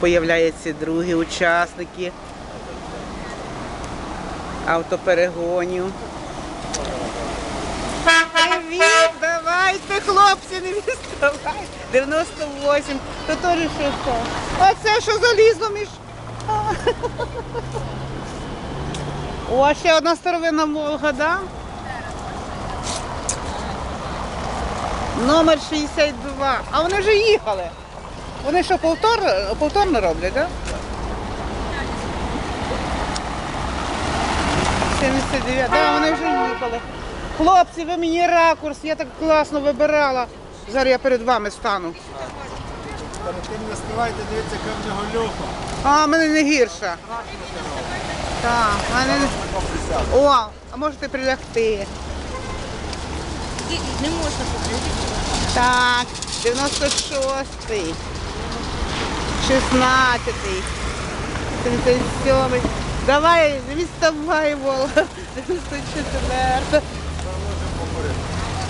Появляються другі учасники автоперегонів. Привіт, давайте, хлопці, не відставай. 98. То теж що це? А це що залізло між. О, ще одна старовинна Волга, да? Номер 62. А вони вже їхали. Вони що, повторно, повторно роблять, так? Да? 79. Да, вони вже їхали. Хлопці, ви мені ракурс, я так класно вибирала. Зараз я перед вами стану. Перед тим не співайте, дивіться, яка в нього люфа. А, в мене не гірша. Так, в мене не... О, а можете прилягти. Не можна купити. Так, 96-й, 16-й, 37-й. Давай, відставай, Волга. 94